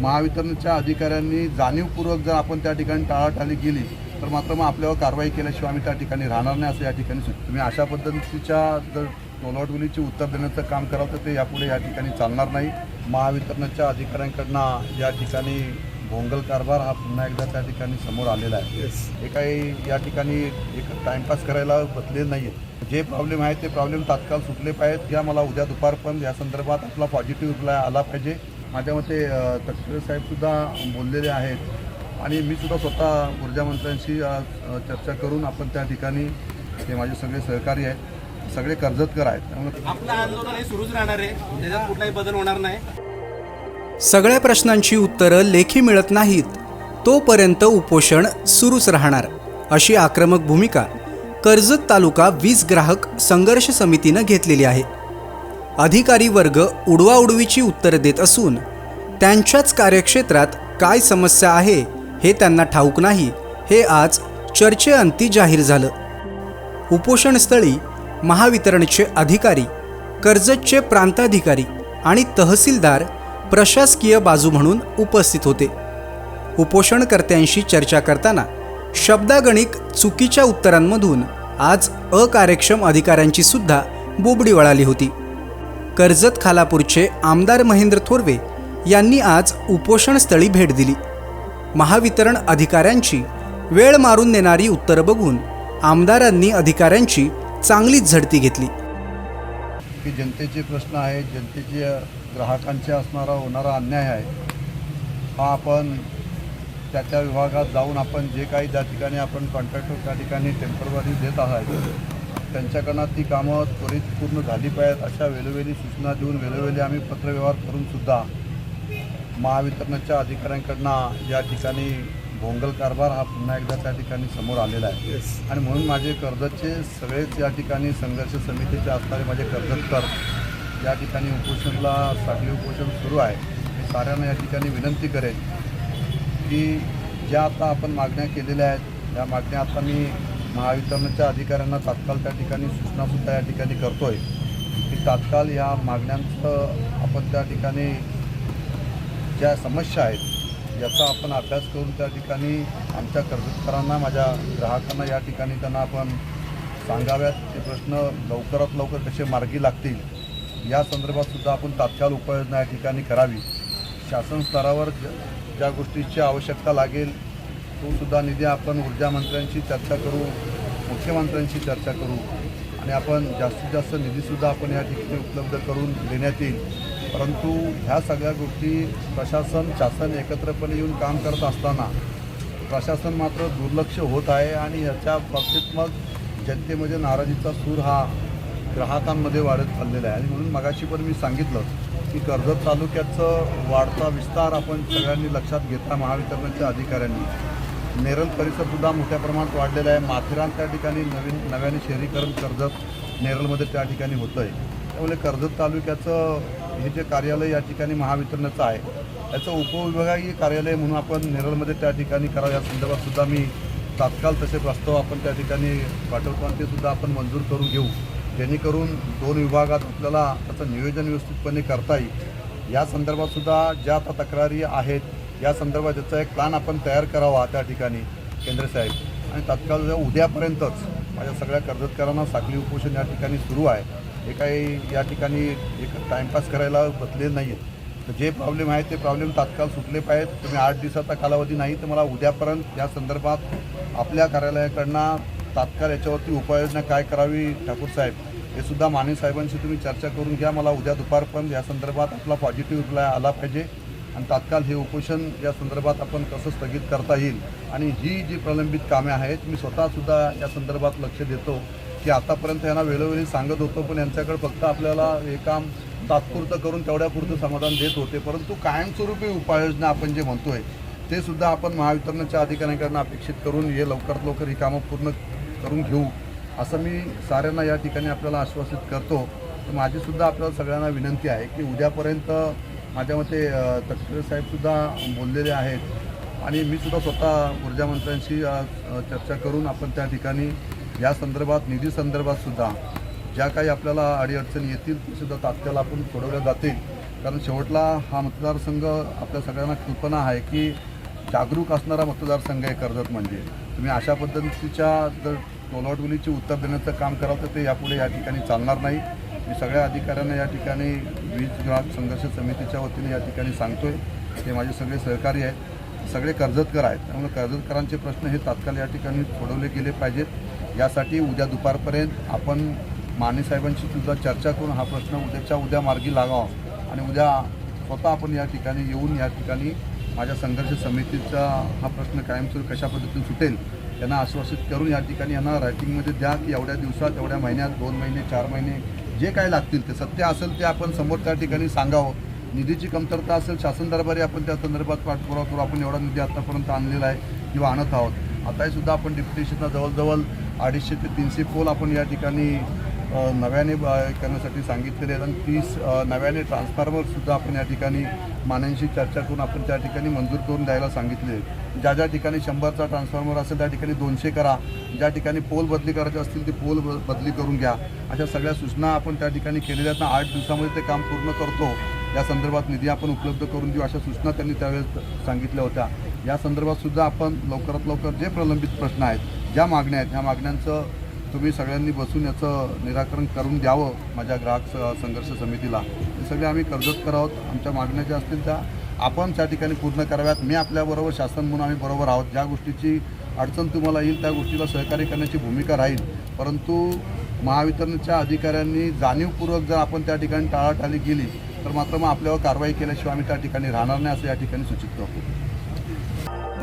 महावितरणच्या अधिकाऱ्यांनी जाणीवपूर्वक जर आपण त्या ठिकाणी टाळाटाळी केली तर मात्र मग आपल्यावर कारवाई केल्याशिवाय आम्ही त्या ठिकाणी राहणार नाही असं या ठिकाणी तुम्ही अशा पद्धतीच्या जर टोलवाटोलीची उत्तर देण्याचं काम कराल तर ते यापुढे या ठिकाणी चालणार नाही. महावितरणच्या अधिकाऱ्यांकडनं या ठिकाणी भोंगल कारभार हा पुन्हा एकदा त्या ठिकाणी समोर आलेला आहे. हे काही या ठिकाणी एक टाइमपास करायला बसले नाही आहेत जे प्रॉब्लेम आहेत ते प्रॉब्लेम तात्काळ सुटले पाहिजेत. या मला उद्या दुपारपर्यंत या संदर्भात आपला पॉझिटिव्ह रिप्लाय आला पाहिजे. माझ्या मते तटकरे साहेबसुद्धा बोललेले आहेत. आणि मी सुद्धा स्वतः ऊर्जा मंत्र्यांशी अ, अ, चर्चा करून आपण त्या ठिकाणी ते माझे सगळे सहकारी आहेत. सगळे कर्जतकर आहेत. त्यामुळे आपलं आंदोलन हे सुरूच राहणार आहे. त्याच्यात कुठलाही बदल होणार नाही. सगळ्या प्रश्नांची उत्तरं लेखी मिळत नाहीत. तोपर्यंत उपोषण सुरूच राहणार. अशी आक्रमक भूमिका कर्जत तालुका वीज ग्राहक संघर्ष समितीनं घेतलेली आहे. अधिकारी वर्ग उडवाउडवीची उत्तरं देत असून त्यांच्याच कार्यक्षेत्रात काय समस्या आहे हे त्यांना ठाऊक नाही हे आज चर्चेअंती जाहीर झालं. उपोषणस्थळी महावितरणचे अधिकारी कर्जतचे प्रांताधिकारी आणि तहसीलदार प्रशासकीय बाजू म्हणून उपस्थित होते. उपोषणकर्त्यांशी चर्चा करताना शब्दागणिक चुकीच्या उत्तरांमधून आज अकार्यक्षम अधिकाऱ्यांची सुद्धा बोबडी वळाली होती. कर्जत खालापूरचे आमदार महेंद्र थोरवे यांनी आज उपोषणस्थळी भेट दिली. महावितरण अधिकाऱ्यांची वेळ मारून नेणारी उत्तरं बघून आमदारांनी अधिकाऱ्यांची चांगलीच झडती घेतली. की जनतेचे प्रश्न आहेत जनतेचे ग्राहकांचे असणारा होणारा अन्याय आहे. हा आपण त्या त्या विभागात जाऊन आपण जे काही त्या ठिकाणी आपण कॉन्ट्रॅक्टर त्या ठिकाणी टेंपररी देत आहात त्यांच्याकडनं ती कामं त्वरित पूर्ण झाली पाहिजेत. अशा वेळोवेळी सूचना देऊन वेळोवेळी आम्ही पत्रव्यवहार करून सुद्धा महावितरणच्या अधिकाऱ्यांकडनं या ठिकाणी भोंगल कारभार हा पुन्हा एकदा त्या ठिकाणी समोर आलेला आहे. आणि म्हणून माझे कर्जतचे सगळेच या ठिकाणी संघर्ष समितीचे असणारे माझे कर्जतकर या ठिकाणी उपोषणला साखळी उपोषण सुरू आहे. मी साऱ्यांना या ठिकाणी विनंती करेन की ज्या आता आपण मागण्या केलेल्या आहेत या मागण्या आता मी महावितरणच्या अधिकाऱ्यांना तात्काळ त्या ठिकाणी सूचनासुद्धा या ठिकाणी करतो आहे की तात्काळ या मागण्यांचं आपण त्या ठिकाणी ज्या समस्या आहेत याचा आपण अभ्यास करून त्या ठिकाणी आमच्या कर्जतकरांना माझ्या ग्राहकांना या ठिकाणी त्यांना आपण सांगाव्यात. ते प्रश्न लवकरात लवकर कसे मार्गी लागतील या संदर्भातसुद्धा आपण तात्काळ उपाययोजना या ठिकाणी करावी. शासन स्तरावर ज ज्या गोष्टीची आवश्यकता लागेल तोसुद्धा निधी आपण ऊर्जा मंत्र्यांशी चर्चा करू मुख्यमंत्र्यांशी चर्चा करू आणि आपण जास्तीत जास्त निधीसुद्धा आपण या ठिकाणी उपलब्ध करून देण्यात येईल. परंतु ह्या सगळ्या गोष्टी प्रशासन शासन एकत्रपणे येऊन काम करत असताना प्रशासन मात्र दुर्लक्ष होत आहे आणि याच्या बाबतीत मग जनतेमध्ये नाराजीचा सूर हा ग्राहकांमध्ये वाढत चाललेला आहे. आणि म्हणून मगाशी पण मी सांगितलं की कर्जत तालुक्याचं वाढता विस्तार आपण सगळ्यांनी लक्षात घेतला महावितरणच्या अधिकाऱ्यांनी. नेरल परिसरसुद्धा मोठ्या प्रमाणात वाढलेला आहे. माथेरान त्या ठिकाणी नवीन नव्याने शहरीकरण कर्जत नेरलमध्ये त्या ठिकाणी होतं आहे त्यामुळे कर्जत तालुक्याचं हे जे कार्यालय या ठिकाणी महावितरणाचं आहे त्याचं उपविभागीय कार्यालय म्हणून आपण नेरळमध्ये त्या ठिकाणी करावं या संदर्भातसुद्धा मी तात्काळ तसे प्रस्ताव आपण त्या ठिकाणी पाठवतो आणि तेसुद्धा आपण मंजूर करून घेऊ. जेणेकरून दोन विभागात आपल्याला त्याचं नियोजन व्यवस्थितपणे करता येईल. या संदर्भातसुद्धा ज्या आता तक्रारी आहेत या संदर्भात त्याचा एक प्लॅन आपण तयार करावा त्या ठिकाणी केंद्र साहेब. आणि तात्काळ उद्यापर्यंतच माझ्या सगळ्या कर्जतकरांना साखळी उपोषण या ठिकाणी सुरू आहे. हे काही या ठिकाणी एक टाईमपास करायला बसले नाही आहेत तर जे प्रॉब्लेम आहे ते प्रॉब्लेम तात्काळ सुटले पाहिजेत. तुम्ही आठ दिवसाचा कालावधी नाही तर मला उद्यापर्यंत या संदर्भात आपल्या कार्यालयाकडनं तात्काळ याच्यावरती उपाययोजना काय करावी ठाकूर साहेब हे सुद्धा माने साहेबांशी तुम्ही चर्चा करून घ्या. मला उद्या दुपारपर्यंत या संदर्भात आपला पॉझिटिव्ह रिप्लाय आला पाहिजे. आणि तात्काळ हे उपोषण या संदर्भात आपण कसं स्थगित करता येईल आणि ही जी प्रलंबित कामे आहेत मी स्वतःसुद्धा या संदर्भात लक्ष देतो की आतापर्यंत यांना वेळोवेळी सांगत होतो पण यांच्याकडे फक्त आपल्याला हे काम तात्पुरतं करून तेवढ्यापुरतं समाधान देत होते. परंतु कायमस्वरूपी उपाययोजना आपण जे म्हणतोय ते सुद्धा आपण महावितरणच्या अधिकाऱ्यांकडून अपेक्षित करून हे लवकरात लवकर ही कामं पूर्ण करून घेऊ असं मी साऱ्यांना या ठिकाणी आपल्याला आश्वासित करतो. तर माझीसुद्धा आपल्याला सगळ्यांना विनंती आहे की उद्यापर्यंत माझ्या मते अ, तटकरे साहेबसुद्धा बोललेले आहेत. आणि मी सुद्धा स्वतः ऊर्जा मंत्र्यांशी चर्चा करून आपण त्या ठिकाणी या संदर्भात निधी संदर्भातसुद्धा ज्या काही आपल्याला अडीअडचणी येतील ते सुद्धा तात्काळ आपण सोडवल्या जातील. कारण शेवटला हा मतदारसंघ आपल्या सगळ्यांना कल्पना आहे की जागरूक असणारा मतदारसंघ आहे कर्जत म्हणजे. तुम्ही अशा पद्धतीच्या जर टोलाटोलीची उत्तर देण्याचं काम कराल तर ते यापुढे या ठिकाणी चालणार नाही. मी सगळ्या अधिकाऱ्यांना या ठिकाणी वीज ग्राहक संघर्ष समितीच्या वतीने या ठिकाणी सांगतोय. ते माझे सगळे सहकारी आहेत. सगळे कर्जतकर आहेत. त्यामुळे कर्जतकरांचे प्रश्न हे तात्काळ या ठिकाणी सोडवले गेले पाहिजेत. यासाठी उद्या दुपारपर्यंत आपण माने साहेबांशी सुद्धा चर्चा करून हा प्रश्न उद्याच्या उद्या मार्गी लागावा आणि उद्या स्वतः आपण या ठिकाणी येऊन या ठिकाणी माझ्या संघर्ष समितीचा हा प्रश्न कायमस्वरूप कशा पद्धतीने सुटेल यांना आश्वासित करून या ठिकाणी यांना रायटिंगमध्ये द्या की एवढ्या दिवसात एवढ्या महिन्यात दोन महिने चार महिने जे काय लागतील ते सत्य असेल ते आपण समोर त्या ठिकाणी सांगावं. निधीची कमतरता असेल शासन दरबारी आपण त्या संदर्भात पाठपुरावा करू. आपण एवढा निधी आतापर्यंत आणलेला आहे किंवा आणत आहोत. आताही सुद्धा आपण डिप्युटेशनला जवळजवळ अडीचशे ते तीनशे पोल आपण या ठिकाणी नव्याने करण्यासाठी सांगितलेले आहेत. आणि तीस नव्याने ट्रान्सफॉर्मरसुद्धा आपण या ठिकाणी मान्यांशी चर्चा करून आपण त्या ठिकाणी मंजूर करून द्यायला सांगितले ज्या ज्या ठिकाणी शंभरचा ट्रान्सफॉर्मर असेल त्या ठिकाणी दोनशे करा. ज्या ठिकाणी पोल बदली करायचे असतील ते पोल ब- बदली करून घ्या. अशा सगळ्या सूचना आपण त्या ठिकाणी केलेल्या आहेत. ना आठ दिवसामध्ये ते काम पूर्ण करतो. या संदर्भात निधी आपण उपलब्ध करून देऊ अशा सूचना त्यांनी त्यावेळेस सांगितल्या होत्या. या संदर्भात सुद्धा आपण लवकरात लवकर जे प्रलंबित प्रश्न आहेत ज्या मागण्या आहेत ह्या मागण्यांचं तुम्ही सगळ्यांनी बसून याचं निराकरण करून द्यावं माझ्या ग्राहक स- संघर्ष समितीला. हे सगळे आम्ही कर्जत आहोत आमच्या मागण्या ज्या असतील त्या आपण त्या ठिकाणी पूर्ण कराव्यात. मी आपल्याबरोबर शासन म्हणून आम्ही बरोबर आहोत. ज्या गोष्टीची अडचण तुम्हाला येईल त्या गोष्टीला सहकार्य करण्याची भूमिका राहील. परंतु महावितरणच्या अधिकाऱ्यांनी जाणीवपूर्वक जर आपण त्या ठिकाणी टाळाटाळी गेली तर मात्र मग आपल्यावर कारवाई केल्याशिवाय आम्ही त्या ठिकाणी राहणार नाही असं या ठिकाणी सूचित करतो.